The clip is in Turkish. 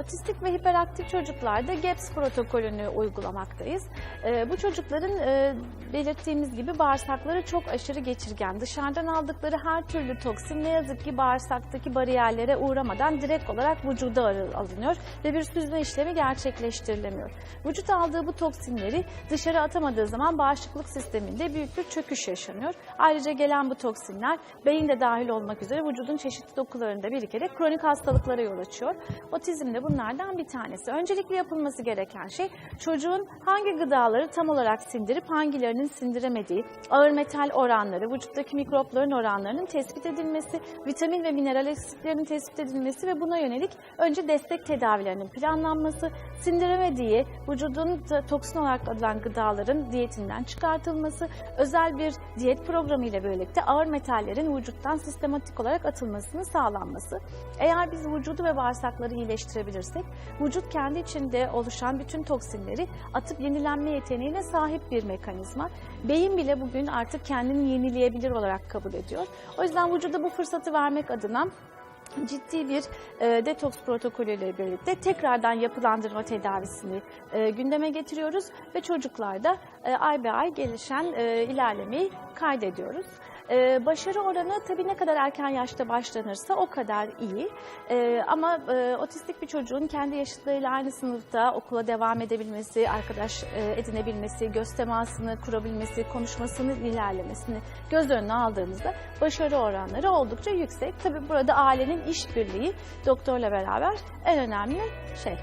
Otistik ve hiperaktif çocuklarda GAPS protokolünü uygulamaktayız. Ee, bu çocukların e, belirttiğimiz gibi bağırsakları çok aşırı geçirgen. Dışarıdan aldıkları her türlü toksin ne yazık ki bağırsaktaki bariyerlere uğramadan direkt olarak vücuda alınıyor ve bir süzme işlemi gerçekleştirilemiyor. Vücut aldığı bu toksinleri dışarı atamadığı zaman bağışıklık sisteminde büyük bir çöküş yaşanıyor. Ayrıca gelen bu toksinler beyin de dahil olmak üzere vücudun çeşitli dokularında birikerek kronik hastalıklara yol açıyor. Otizm de bunlardan bir tanesi. Öncelikle yapılması gereken şey çocuğun hangi gıdaları tam olarak sindirip hangilerinin sindiremediği, ağır metal oranları, vücuttaki mikropların oranlarının tespit edilmesi, vitamin ve mineral eksiklerinin tespit edilmesi ve buna yönelik önce destek tedavilerinin planlanması, sindiremediği vücudun toksin olarak adılan gıdaların diyetinden çıkartılması, özel bir diyet programı ile birlikte ağır metallerin vücuttan sistematik olarak atılmasının sağlanması. Eğer biz vücudu ve bağırsakları iyileştirebilirsek, vücut kendi içinde oluşan bütün toksinleri atıp yenilenme yeteneğine sahip bir mekanizma. Beyin bile bugün artık kendini yenileyebilir olarak kabul ediyor. O yüzden vücuda bu fırsatı vermek adına ciddi bir e, detoks protokolüyle birlikte tekrardan yapılandırma tedavisini e, gündeme getiriyoruz ve çocuklarda e, ay be ay gelişen e, ilerlemeyi kaydediyoruz. E, başarı oranı tabii ne kadar erken yaşta başlanırsa o kadar iyi. E, ama e, otistik bir çocuğun kendi yaşıtlarıyla aynı sınıfta okula devam edebilmesi, arkadaş e, edinebilmesi, göz temasını kurabilmesi, konuşmasının ilerlemesini göz önüne aldığımızda başarı oranları oldukça yüksek. Tabii burada ailenin işbirliği doktorla beraber en önemli şey.